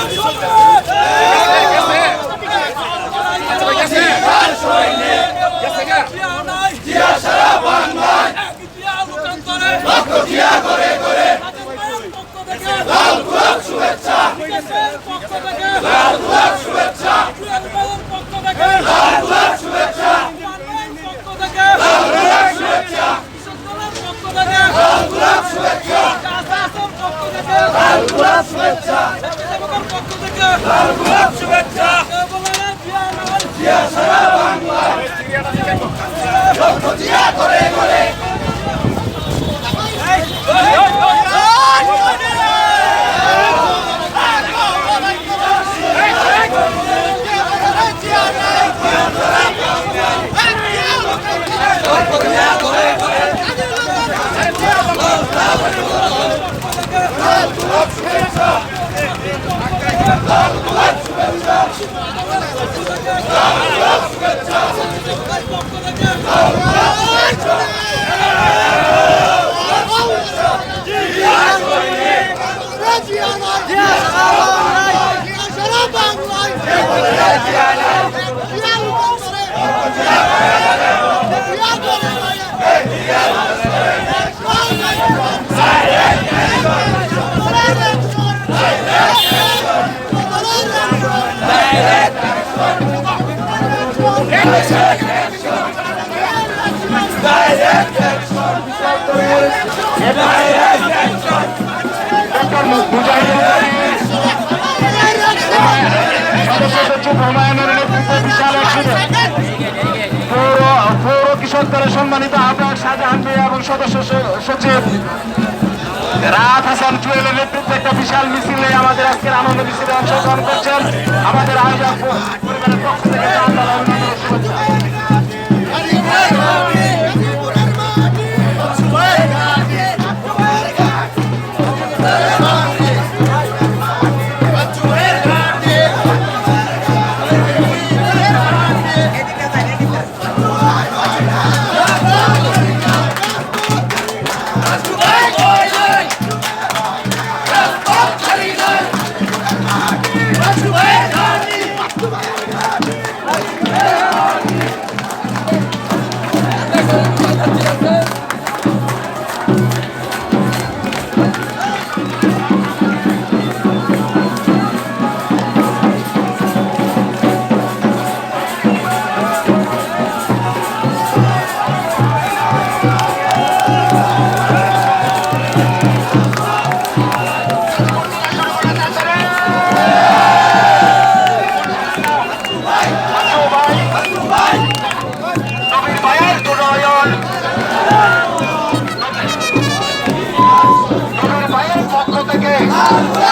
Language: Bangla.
সদস্য হুমায়ুনের নেতৃত্বে বিশাল একসাথে পৌর পৌর সম্মানিত আহ্বায়ক শাহজাহান এবং সদস্য সচিব রাত হাসান জুয়েলের নেতৃত্বে একটা বিশাল মিছিলে আমাদের আজকের আনন্দ মিছিলে অংশগ্রহণ করছেন আমাদের আয়োজক Alva!